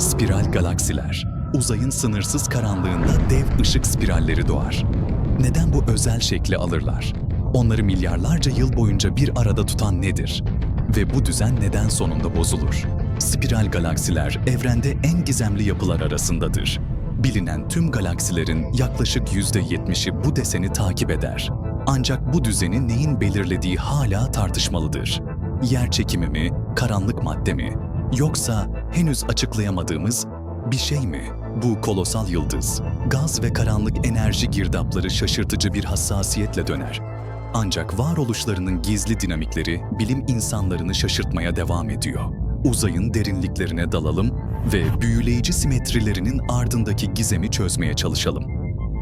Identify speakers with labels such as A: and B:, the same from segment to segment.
A: Spiral galaksiler. Uzayın sınırsız karanlığında dev ışık spiralleri doğar. Neden bu özel şekli alırlar? Onları milyarlarca yıl boyunca bir arada tutan nedir? Ve bu düzen neden sonunda bozulur? Spiral galaksiler evrende en gizemli yapılar arasındadır. Bilinen tüm galaksilerin yaklaşık %70'i bu deseni takip eder. Ancak bu düzeni neyin belirlediği hala tartışmalıdır. Yer çekimi mi, karanlık madde mi? Yoksa henüz açıklayamadığımız bir şey mi? Bu kolosal yıldız, gaz ve karanlık enerji girdapları şaşırtıcı bir hassasiyetle döner. Ancak varoluşlarının gizli dinamikleri bilim insanlarını şaşırtmaya devam ediyor. Uzayın derinliklerine dalalım ve büyüleyici simetrilerinin ardındaki gizemi çözmeye çalışalım.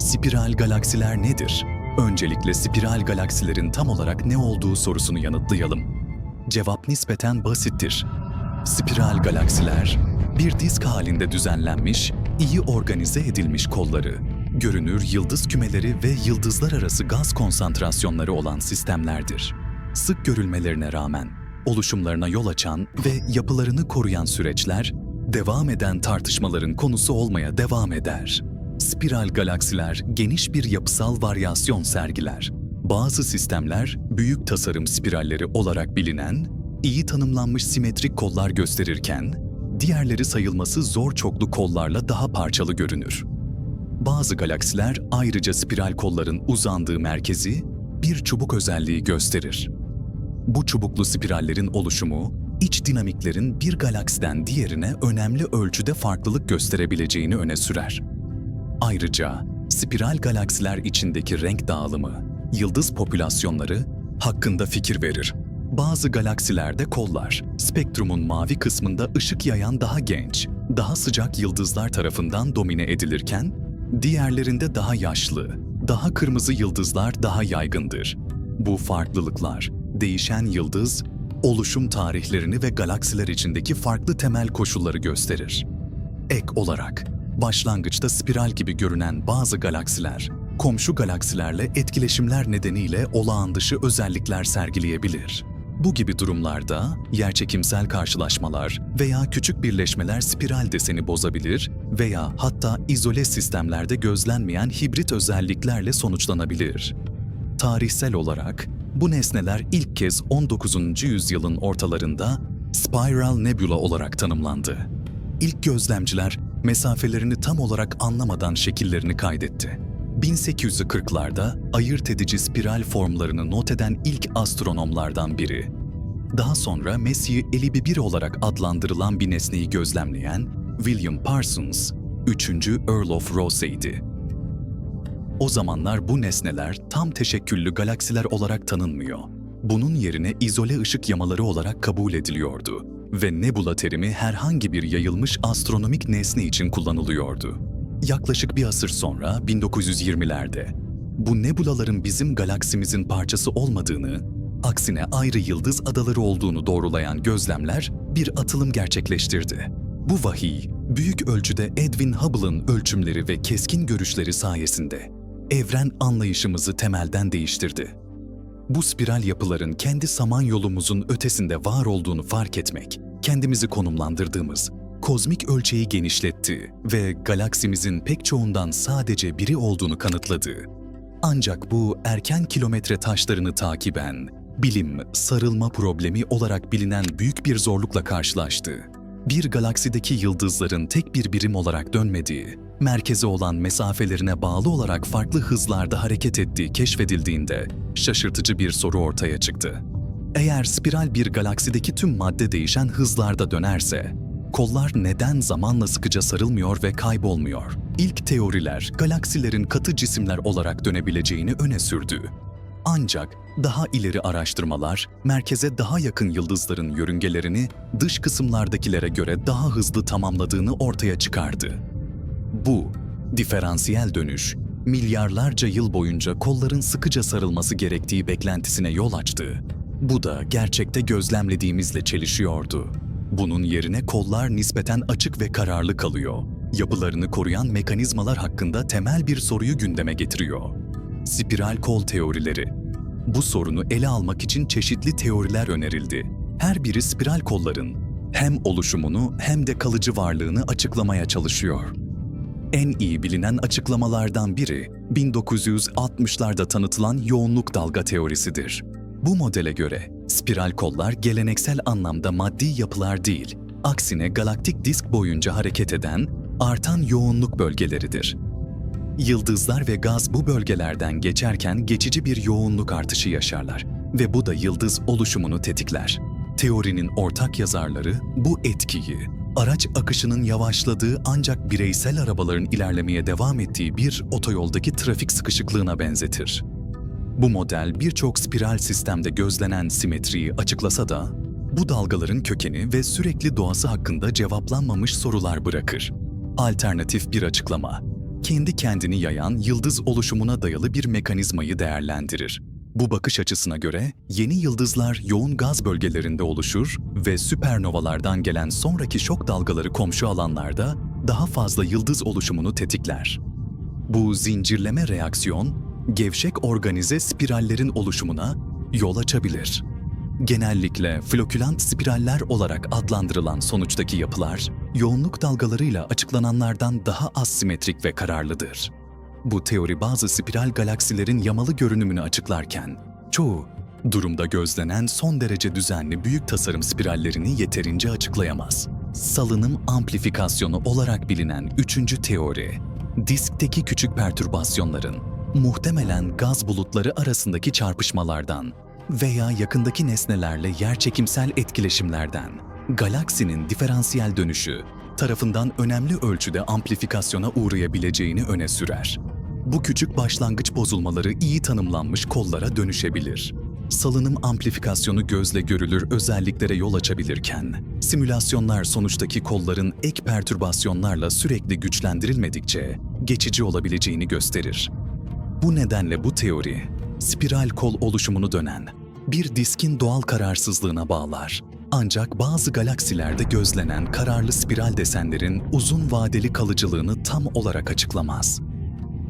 A: Spiral galaksiler nedir? Öncelikle spiral galaksilerin tam olarak ne olduğu sorusunu yanıtlayalım. Cevap nispeten basittir. Spiral galaksiler, bir disk halinde düzenlenmiş, iyi organize edilmiş kolları, görünür yıldız kümeleri ve yıldızlar arası gaz konsantrasyonları olan sistemlerdir. Sık görülmelerine rağmen oluşumlarına yol açan ve yapılarını koruyan süreçler, devam eden tartışmaların konusu olmaya devam eder. Spiral galaksiler geniş bir yapısal varyasyon sergiler. Bazı sistemler büyük tasarım spiralleri olarak bilinen, iyi tanımlanmış simetrik kollar gösterirken, diğerleri sayılması zor çoklu kollarla daha parçalı görünür. Bazı galaksiler ayrıca spiral kolların uzandığı merkezi bir çubuk özelliği gösterir. Bu çubuklu spirallerin oluşumu, iç dinamiklerin bir galaksiden diğerine önemli ölçüde farklılık gösterebileceğini öne sürer. Ayrıca spiral galaksiler içindeki renk dağılımı, yıldız popülasyonları hakkında fikir verir. Bazı galaksilerde kollar, spektrumun mavi kısmında ışık yayan daha genç, daha sıcak yıldızlar tarafından domine edilirken, diğerlerinde daha yaşlı, daha kırmızı yıldızlar daha yaygındır. Bu farklılıklar, değişen yıldız, oluşum tarihlerini ve galaksiler içindeki farklı temel koşulları gösterir. Ek olarak, başlangıçta spiral gibi görünen bazı galaksiler, komşu galaksilerle etkileşimler nedeniyle olağan dışı özellikler sergileyebilir. Bu gibi durumlarda yerçekimsel karşılaşmalar veya küçük birleşmeler spiral deseni bozabilir veya hatta izole sistemlerde gözlenmeyen hibrit özelliklerle sonuçlanabilir. Tarihsel olarak bu nesneler ilk kez 19. yüzyılın ortalarında Spiral Nebula olarak tanımlandı. İlk gözlemciler mesafelerini tam olarak anlamadan şekillerini kaydetti. 1840'larda ayırt edici spiral formlarını not eden ilk astronomlardan biri. Daha sonra Messier 51 olarak adlandırılan bir nesneyi gözlemleyen William Parsons, 3. Earl of Rose'ydi. O zamanlar bu nesneler tam teşekküllü galaksiler olarak tanınmıyor. Bunun yerine izole ışık yamaları olarak kabul ediliyordu ve nebula terimi herhangi bir yayılmış astronomik nesne için kullanılıyordu. Yaklaşık bir asır sonra 1920'lerde bu nebulaların bizim galaksimizin parçası olmadığını, aksine ayrı yıldız adaları olduğunu doğrulayan gözlemler bir atılım gerçekleştirdi. Bu vahiy, büyük ölçüde Edwin Hubble'ın ölçümleri ve keskin görüşleri sayesinde evren anlayışımızı temelden değiştirdi. Bu spiral yapıların kendi samanyolumuzun ötesinde var olduğunu fark etmek, kendimizi konumlandırdığımız, kozmik ölçeği genişletti ve galaksimizin pek çoğundan sadece biri olduğunu kanıtladı. Ancak bu erken kilometre taşlarını takiben, bilim sarılma problemi olarak bilinen büyük bir zorlukla karşılaştı. Bir galaksideki yıldızların tek bir birim olarak dönmediği, merkeze olan mesafelerine bağlı olarak farklı hızlarda hareket ettiği keşfedildiğinde şaşırtıcı bir soru ortaya çıktı. Eğer spiral bir galaksideki tüm madde değişen hızlarda dönerse, kollar neden zamanla sıkıca sarılmıyor ve kaybolmuyor? İlk teoriler galaksilerin katı cisimler olarak dönebileceğini öne sürdü. Ancak daha ileri araştırmalar merkeze daha yakın yıldızların yörüngelerini dış kısımlardakilere göre daha hızlı tamamladığını ortaya çıkardı. Bu, diferansiyel dönüş, milyarlarca yıl boyunca kolların sıkıca sarılması gerektiği beklentisine yol açtı. Bu da gerçekte gözlemlediğimizle çelişiyordu. Bunun yerine kollar nispeten açık ve kararlı kalıyor. Yapılarını koruyan mekanizmalar hakkında temel bir soruyu gündeme getiriyor. Spiral kol teorileri. Bu sorunu ele almak için çeşitli teoriler önerildi. Her biri spiral kolların hem oluşumunu hem de kalıcı varlığını açıklamaya çalışıyor. En iyi bilinen açıklamalardan biri 1960'larda tanıtılan yoğunluk dalga teorisidir. Bu modele göre spiral kollar geleneksel anlamda maddi yapılar değil, aksine galaktik disk boyunca hareket eden artan yoğunluk bölgeleridir. Yıldızlar ve gaz bu bölgelerden geçerken geçici bir yoğunluk artışı yaşarlar ve bu da yıldız oluşumunu tetikler. Teorinin ortak yazarları bu etkiyi araç akışının yavaşladığı ancak bireysel arabaların ilerlemeye devam ettiği bir otoyoldaki trafik sıkışıklığına benzetir. Bu model birçok spiral sistemde gözlenen simetriyi açıklasa da bu dalgaların kökeni ve sürekli doğası hakkında cevaplanmamış sorular bırakır. Alternatif bir açıklama, kendi kendini yayan yıldız oluşumuna dayalı bir mekanizmayı değerlendirir. Bu bakış açısına göre yeni yıldızlar yoğun gaz bölgelerinde oluşur ve süpernovalardan gelen sonraki şok dalgaları komşu alanlarda daha fazla yıldız oluşumunu tetikler. Bu zincirleme reaksiyon, gevşek organize spirallerin oluşumuna yol açabilir. Genellikle flokülant spiraller olarak adlandırılan sonuçtaki yapılar, yoğunluk dalgalarıyla açıklananlardan daha az simetrik ve kararlıdır. Bu teori bazı spiral galaksilerin yamalı görünümünü açıklarken, çoğu durumda gözlenen son derece düzenli büyük tasarım spirallerini yeterince açıklayamaz. Salınım amplifikasyonu olarak bilinen üçüncü teori, diskteki küçük pertürbasyonların muhtemelen gaz bulutları arasındaki çarpışmalardan veya yakındaki nesnelerle yerçekimsel etkileşimlerden, galaksinin diferansiyel dönüşü tarafından önemli ölçüde amplifikasyona uğrayabileceğini öne sürer. Bu küçük başlangıç bozulmaları iyi tanımlanmış kollara dönüşebilir. Salınım amplifikasyonu gözle görülür özelliklere yol açabilirken, simülasyonlar sonuçtaki kolların ek pertürbasyonlarla sürekli güçlendirilmedikçe geçici olabileceğini gösterir. Bu nedenle bu teori, spiral kol oluşumunu dönen bir diskin doğal kararsızlığına bağlar. Ancak bazı galaksilerde gözlenen kararlı spiral desenlerin uzun vadeli kalıcılığını tam olarak açıklamaz.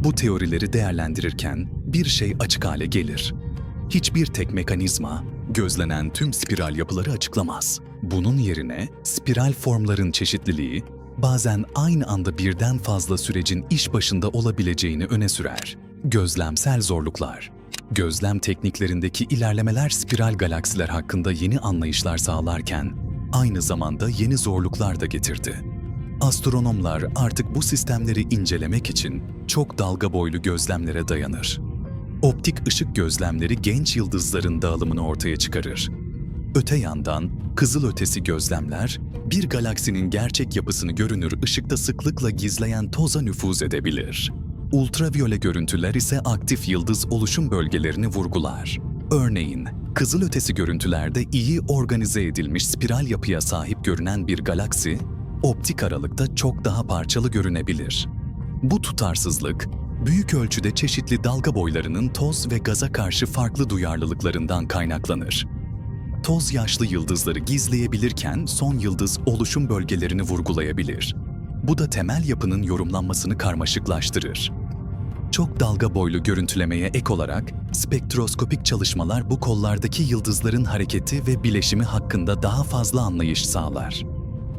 A: Bu teorileri değerlendirirken bir şey açık hale gelir. Hiçbir tek mekanizma gözlenen tüm spiral yapıları açıklamaz. Bunun yerine spiral formların çeşitliliği bazen aynı anda birden fazla sürecin iş başında olabileceğini öne sürer. Gözlemsel zorluklar Gözlem tekniklerindeki ilerlemeler spiral galaksiler hakkında yeni anlayışlar sağlarken aynı zamanda yeni zorluklar da getirdi. Astronomlar artık bu sistemleri incelemek için çok dalga boylu gözlemlere dayanır. Optik ışık gözlemleri genç yıldızların dağılımını ortaya çıkarır. Öte yandan kızılötesi gözlemler bir galaksinin gerçek yapısını görünür ışıkta sıklıkla gizleyen toza nüfuz edebilir. Ultraviyole görüntüler ise aktif yıldız oluşum bölgelerini vurgular. Örneğin, kızılötesi görüntülerde iyi organize edilmiş spiral yapıya sahip görünen bir galaksi, optik aralıkta çok daha parçalı görünebilir. Bu tutarsızlık, büyük ölçüde çeşitli dalga boylarının toz ve gaza karşı farklı duyarlılıklarından kaynaklanır. Toz yaşlı yıldızları gizleyebilirken son yıldız oluşum bölgelerini vurgulayabilir. Bu da temel yapının yorumlanmasını karmaşıklaştırır. Çok dalga boylu görüntülemeye ek olarak spektroskopik çalışmalar bu kollardaki yıldızların hareketi ve bileşimi hakkında daha fazla anlayış sağlar.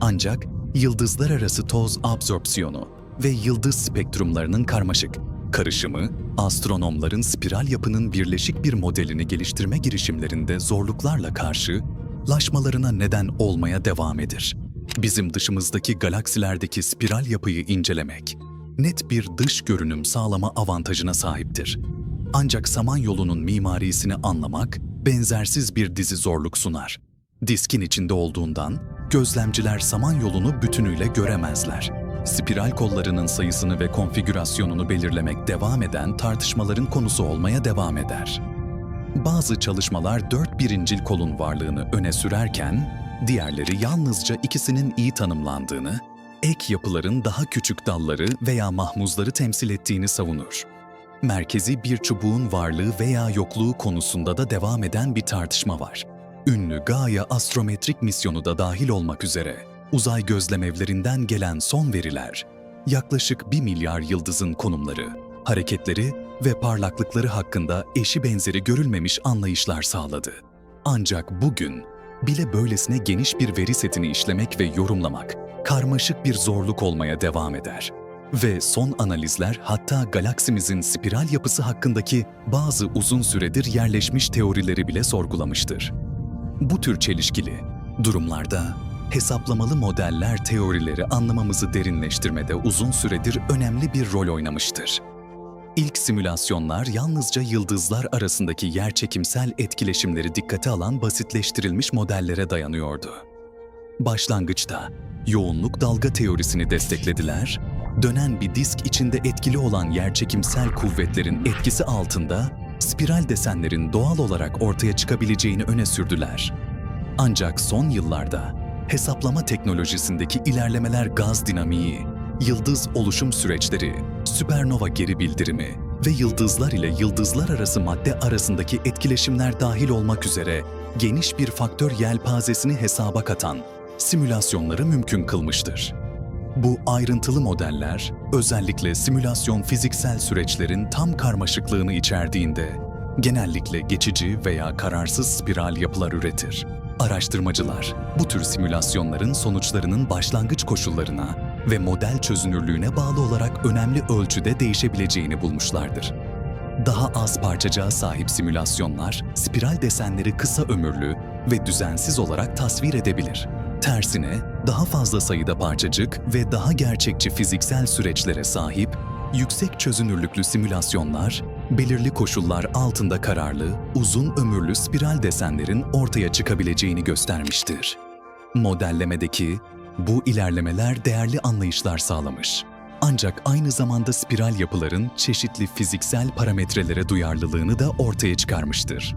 A: Ancak yıldızlar arası toz absorpsiyonu ve yıldız spektrumlarının karmaşık karışımı, astronomların spiral yapının birleşik bir modelini geliştirme girişimlerinde zorluklarla karşı, laşmalarına neden olmaya devam eder. Bizim dışımızdaki galaksilerdeki spiral yapıyı incelemek, net bir dış görünüm sağlama avantajına sahiptir. Ancak Samanyolu'nun mimarisini anlamak benzersiz bir dizi zorluk sunar. Diskin içinde olduğundan gözlemciler Samanyolu'nu bütünüyle göremezler. Spiral kollarının sayısını ve konfigürasyonunu belirlemek devam eden tartışmaların konusu olmaya devam eder. Bazı çalışmalar dört birincil kolun varlığını öne sürerken, diğerleri yalnızca ikisinin iyi tanımlandığını, ek yapıların daha küçük dalları veya mahmuzları temsil ettiğini savunur. Merkezi bir çubuğun varlığı veya yokluğu konusunda da devam eden bir tartışma var. Ünlü Gaia astrometrik misyonu da dahil olmak üzere uzay gözlemevlerinden gelen son veriler, yaklaşık 1 milyar yıldızın konumları, hareketleri ve parlaklıkları hakkında eşi benzeri görülmemiş anlayışlar sağladı. Ancak bugün bile böylesine geniş bir veri setini işlemek ve yorumlamak karmaşık bir zorluk olmaya devam eder. Ve son analizler hatta galaksimizin spiral yapısı hakkındaki bazı uzun süredir yerleşmiş teorileri bile sorgulamıştır. Bu tür çelişkili durumlarda hesaplamalı modeller teorileri anlamamızı derinleştirmede uzun süredir önemli bir rol oynamıştır. İlk simülasyonlar yalnızca yıldızlar arasındaki yerçekimsel etkileşimleri dikkate alan basitleştirilmiş modellere dayanıyordu. Başlangıçta yoğunluk dalga teorisini desteklediler, dönen bir disk içinde etkili olan yerçekimsel kuvvetlerin etkisi altında spiral desenlerin doğal olarak ortaya çıkabileceğini öne sürdüler. Ancak son yıllarda hesaplama teknolojisindeki ilerlemeler gaz dinamiği, yıldız oluşum süreçleri, süpernova geri bildirimi ve yıldızlar ile yıldızlar arası madde arasındaki etkileşimler dahil olmak üzere geniş bir faktör yelpazesini hesaba katan simülasyonları mümkün kılmıştır. Bu ayrıntılı modeller özellikle simülasyon fiziksel süreçlerin tam karmaşıklığını içerdiğinde genellikle geçici veya kararsız spiral yapılar üretir. Araştırmacılar bu tür simülasyonların sonuçlarının başlangıç koşullarına ve model çözünürlüğüne bağlı olarak önemli ölçüde değişebileceğini bulmuşlardır. Daha az parçacığa sahip simülasyonlar, spiral desenleri kısa ömürlü ve düzensiz olarak tasvir edebilir. Tersine, daha fazla sayıda parçacık ve daha gerçekçi fiziksel süreçlere sahip, yüksek çözünürlüklü simülasyonlar, belirli koşullar altında kararlı, uzun ömürlü spiral desenlerin ortaya çıkabileceğini göstermiştir. Modellemedeki bu ilerlemeler değerli anlayışlar sağlamış. Ancak aynı zamanda spiral yapıların çeşitli fiziksel parametrelere duyarlılığını da ortaya çıkarmıştır.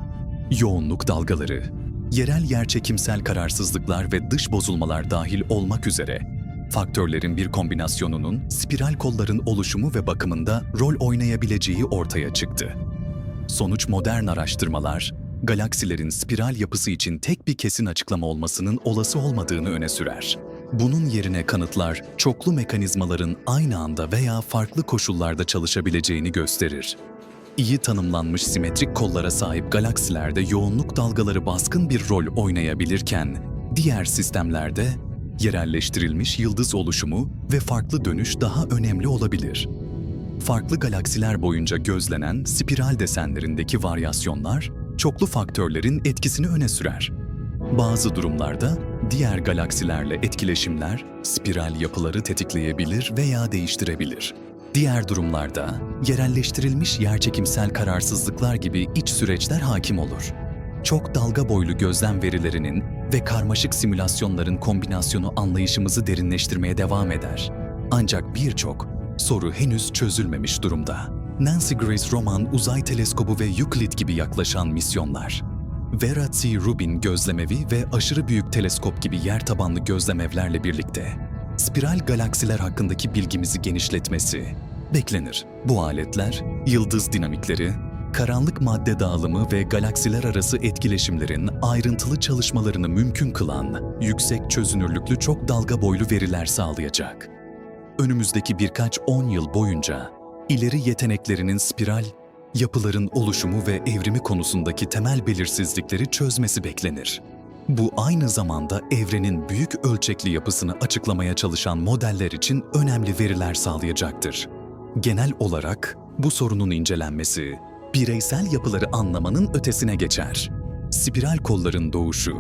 A: Yoğunluk dalgaları, yerel yerçekimsel kararsızlıklar ve dış bozulmalar dahil olmak üzere faktörlerin bir kombinasyonunun spiral kolların oluşumu ve bakımında rol oynayabileceği ortaya çıktı. Sonuç modern araştırmalar, galaksilerin spiral yapısı için tek bir kesin açıklama olmasının olası olmadığını öne sürer. Bunun yerine kanıtlar, çoklu mekanizmaların aynı anda veya farklı koşullarda çalışabileceğini gösterir. İyi tanımlanmış simetrik kollara sahip galaksilerde yoğunluk dalgaları baskın bir rol oynayabilirken, diğer sistemlerde yerelleştirilmiş yıldız oluşumu ve farklı dönüş daha önemli olabilir. Farklı galaksiler boyunca gözlenen spiral desenlerindeki varyasyonlar, çoklu faktörlerin etkisini öne sürer. Bazı durumlarda diğer galaksilerle etkileşimler spiral yapıları tetikleyebilir veya değiştirebilir. Diğer durumlarda yerelleştirilmiş yerçekimsel kararsızlıklar gibi iç süreçler hakim olur. Çok dalga boylu gözlem verilerinin ve karmaşık simülasyonların kombinasyonu anlayışımızı derinleştirmeye devam eder. Ancak birçok soru henüz çözülmemiş durumda. Nancy Grace Roman Uzay Teleskobu ve Euclid gibi yaklaşan misyonlar, Vera C. Rubin gözlemevi ve aşırı büyük teleskop gibi yer tabanlı gözlemevlerle birlikte spiral galaksiler hakkındaki bilgimizi genişletmesi beklenir. Bu aletler, yıldız dinamikleri, karanlık madde dağılımı ve galaksiler arası etkileşimlerin ayrıntılı çalışmalarını mümkün kılan yüksek çözünürlüklü çok dalga boylu veriler sağlayacak. Önümüzdeki birkaç on yıl boyunca ileri yeteneklerinin spiral, yapıların oluşumu ve evrimi konusundaki temel belirsizlikleri çözmesi beklenir. Bu aynı zamanda evrenin büyük ölçekli yapısını açıklamaya çalışan modeller için önemli veriler sağlayacaktır. Genel olarak bu sorunun incelenmesi, bireysel yapıları anlamanın ötesine geçer. Spiral kolların doğuşu,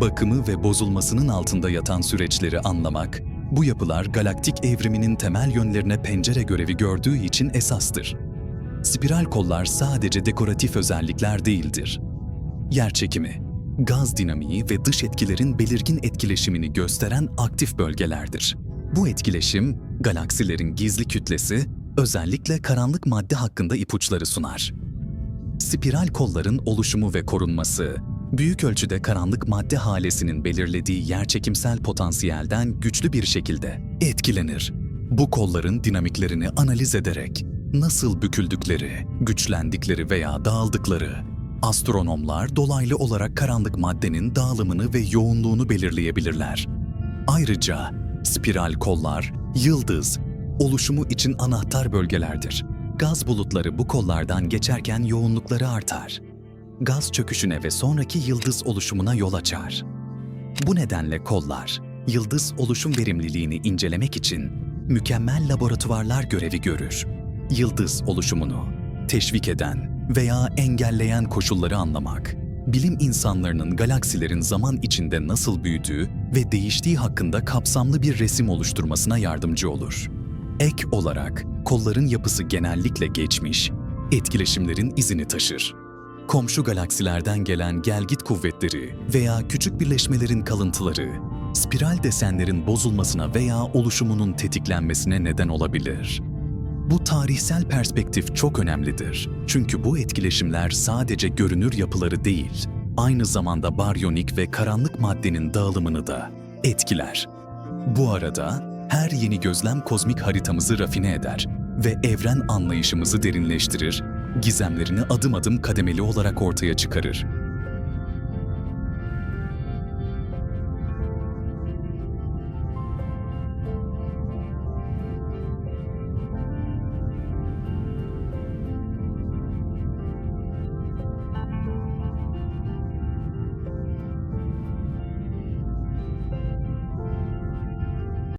A: bakımı ve bozulmasının altında yatan süreçleri anlamak, bu yapılar galaktik evriminin temel yönlerine pencere görevi gördüğü için esastır. Spiral kollar sadece dekoratif özellikler değildir. Yerçekimi, gaz dinamiği ve dış etkilerin belirgin etkileşimini gösteren aktif bölgelerdir. Bu etkileşim, galaksilerin gizli kütlesi, özellikle karanlık madde hakkında ipuçları sunar. Spiral kolların oluşumu ve korunması, büyük ölçüde karanlık madde halesinin belirlediği yerçekimsel potansiyelden güçlü bir şekilde etkilenir. Bu kolların dinamiklerini analiz ederek nasıl büküldükleri, güçlendikleri veya dağıldıkları, astronomlar dolaylı olarak karanlık maddenin dağılımını ve yoğunluğunu belirleyebilirler. Ayrıca spiral kollar, yıldız, oluşumu için anahtar bölgelerdir. Gaz bulutları bu kollardan geçerken yoğunlukları artar. Gaz çöküşüne ve sonraki yıldız oluşumuna yol açar. Bu nedenle kollar, yıldız oluşum verimliliğini incelemek için mükemmel laboratuvarlar görevi görür. Yıldız oluşumunu teşvik eden veya engelleyen koşulları anlamak, bilim insanlarının galaksilerin zaman içinde nasıl büyüdüğü ve değiştiği hakkında kapsamlı bir resim oluşturmasına yardımcı olur. Ek olarak kolların yapısı genellikle geçmiş, etkileşimlerin izini taşır. Komşu galaksilerden gelen gelgit kuvvetleri veya küçük birleşmelerin kalıntıları, spiral desenlerin bozulmasına veya oluşumunun tetiklenmesine neden olabilir. Bu tarihsel perspektif çok önemlidir. Çünkü bu etkileşimler sadece görünür yapıları değil, aynı zamanda baryonik ve karanlık maddenin dağılımını da etkiler. Bu arada her yeni gözlem kozmik haritamızı rafine eder ve evren anlayışımızı derinleştirir, gizemlerini adım adım kademeli olarak ortaya çıkarır.